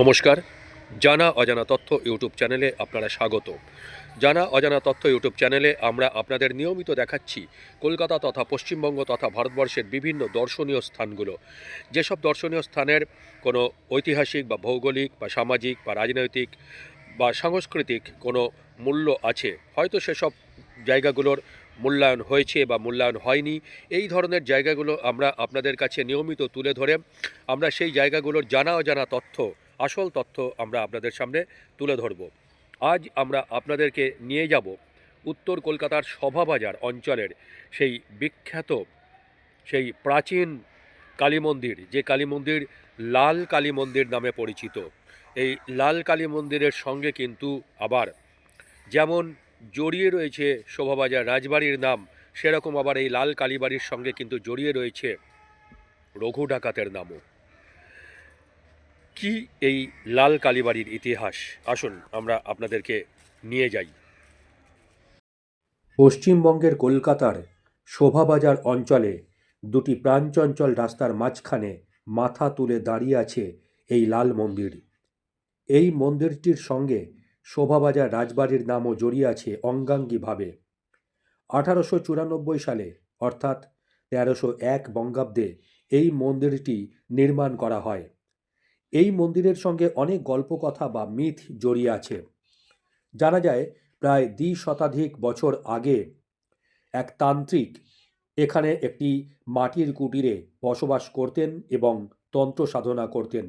নমস্কার। জানা অজানা তথ্য ইউটিউব চ্যানেলে আপনারা স্বাগত। জানা অজানা তথ্য ইউটিউব চ্যানেলে আমরা আপনাদের নিয়মিত দেখাচ্ছি কলকাতা তথা পশ্চিমবঙ্গ তথা ভারতবর্ষের বিভিন্ন দর্শনীয় স্থানগুলো। যেসব দর্শনীয় স্থানের কোনো ঐতিহাসিক বা ভৌগোলিক বা সামাজিক বা রাজনৈতিক বা সাংস্কৃতিক কোনো মূল্য আছে, হয়তো সেসব জায়গাগুলোর মূল্যায়ন হয়েছে বা মূল্যায়ন হয়নি, এই ধরনের জায়গাগুলো আমরা আপনাদের কাছে নিয়মিত তুলে ধরে আমরা সেই জায়গাগুলোর জানা অজানা তথ্য আসল তথ্য আমরা আপনাদের সামনে তুলে ধরব। আজ আমরা আপনাদেরকে নিয়ে যাব উত্তর কলকাতার শোভাবাজার অঞ্চলের সেই বিখ্যাত, সেই প্রাচীন কালী মন্দির, যে কালী মন্দির লাল কালী মন্দির নামে পরিচিত। এই লাল কালী মন্দিরের সঙ্গে কিন্তু আবার যেমন জড়িয়ে রয়েছে শোভাবাজার রাজবাড়ির নাম, সেরকম আবার এই লাল কালীবাড়ির সঙ্গে কিন্তু জড়িয়ে রয়েছে রঘু ডাকাতের নামও। কি এই লাল কালীবাড়ির ইতিহাস? আসুন, আমরা আপনাদেরকে নিয়ে যাই। পশ্চিমবঙ্গের কলকাতার শোভাবাজার অঞ্চলে দুটি প্রাণচঞ্চল রাস্তার মাঝখানে মাথা তুলে দাঁড়িয়ে আছে এই লাল মন্দির। এই মন্দিরটির সঙ্গে শোভাবাজার রাজবাড়ির নামও জড়িয়ে আছে অঙ্গাঙ্গিভাবে। আঠারোশো চুরানব্বই সালে, অর্থাৎ তেরোশো এক বঙ্গাব্দে, এই মন্দিরটি নির্মাণ করা হয়। এই মন্দিরের সঙ্গে অনেক গল্প কথা বা মিথ জড়িয়ে আছে। জানা যায়, প্রায় দ্বি শতাধিক বছর আগে এক তান্ত্রিক এখানে একটি মাটির কুটিরে বসবাস করতেন এবং তন্ত্র সাধনা করতেন।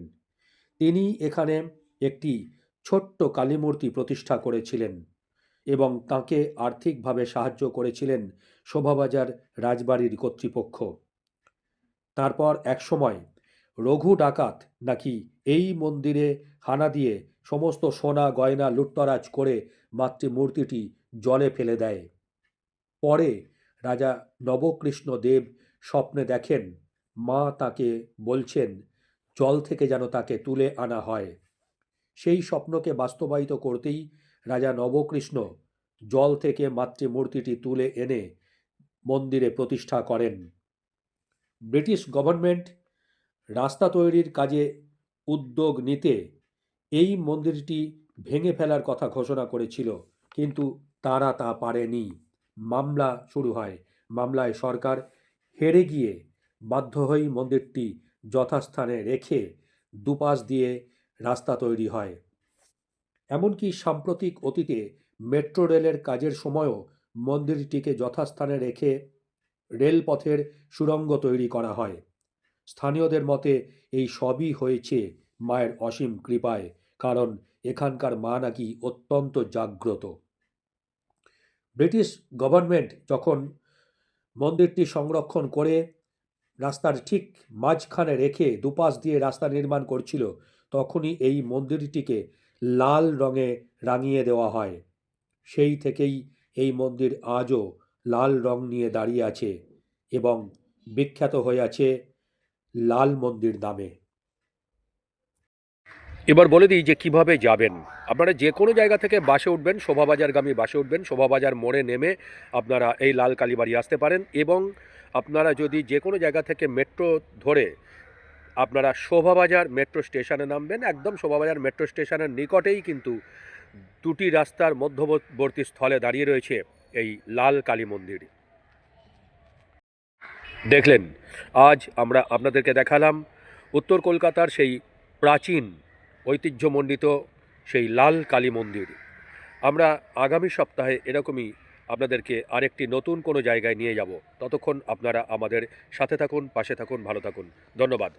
তিনি এখানে একটি ছোট্ট কালীমূর্তি প্রতিষ্ঠা করেছিলেন এবং তাকে আর্থিকভাবে সাহায্য করেছিলেন শোভাবাজার রাজবাড়ির কর্তৃপক্ষ। তারপর একসময় রঘু ডাকাত নাকি এই মন্দিরে হানা দিয়ে সমস্ত সোনা, গয়না লুটতরাজ করে মাতৃমূর্তিটি জলে ফেলে দেয়। পরে রাজা নবকৃষ্ণ দেব স্বপ্নে দেখেন, মা তাকে বলছেন, জল থেকে যেন তাকে তুলে আনা হয়। সেই স্বপ্নকে বাস্তবায়িত করতেই রাজা নবকৃষ্ণ জল থেকে মাতৃমূর্তিটি তুলে এনে মন্দিরে প্রতিষ্ঠা করেন। ব্রিটিশ গভর্নমেন্ট রাস্তা তৈরির কাজে উদ্যোগ নিতে এই মন্দিরটি ভেঙে ফেলার কথা ঘোষণা করেছিল, কিন্তু তারা তা পারেনি। মামলা শুরু হয়। মামলায় সরকার হেরে গিয়ে বাধ্য হয়েই মন্দিরটি যথাস্থানে রেখে দুপাশ দিয়ে রাস্তা তৈরি হয়। এমনকি সাম্প্রতিক অতীতে মেট্রো রেলের কাজের সময়ও মন্দিরটিকে যথাস্থানে রেখে রেলপথের সুড়ঙ্গ তৈরি করা হয়। স্থানীয়দের মতে, এই সবই হয়েছে মায়ের অসীম কৃপায়, কারণ এখানকার মা নাকি অত্যন্ত জাগ্রত। ব্রিটিশ গভর্নমেন্ট যখন মন্দিরটি সংরক্ষণ করে রাস্তার ঠিক মাঝখানে রেখে দুপাশ দিয়ে রাস্তা নির্মাণ করছিল, তখনই এই মন্দিরটিকে লাল রঙে রাঙিয়ে দেওয়া হয়। সেই থেকেই এই মন্দির আজও লাল রং নিয়ে দাঁড়িয়ে আছে এবং বিখ্যাত হয়ে আছে লাল মন্দির নামে। এবার বলে দিই যে কীভাবে যাবেন। আপনারা যে কোনো জায়গা থেকে বাসে উঠবেন, শোভাবাজারগামী বাসে উঠবেন, শোভাবাজার মোড়ে নেমে আপনারা এই লাল কালীবাড়ি আসতে পারেন এবং আপনারা যদি যে কোনো জায়গা থেকে মেট্রো ধরে আপনারা শোভাবাজার মেট্রো স্টেশনে নামবেন, একদম শোভাবাজার মেট্রো স্টেশনের নিকটেই কিন্তু দুটি রাস্তার মধ্যবর্তী স্থলে দাঁড়িয়ে রয়েছে এই লাল কালী মন্দির। দেখলেন, আজ আমরা আপনাদেরকে দেখালাম উত্তর কলকাতার সেই প্রাচীন ঐতিহ্যমণ্ডিত সেই লাল কালী মন্দির। আমরা আগামী সপ্তাহে এরকমই আপনাদেরকে আরেকটি নতুন কোনো জায়গায় নিয়ে যাব। ততক্ষণ আপনারা আমাদের সাথে থাকুন, পাশে থাকুন, ভালো থাকুন। ধন্যবাদ।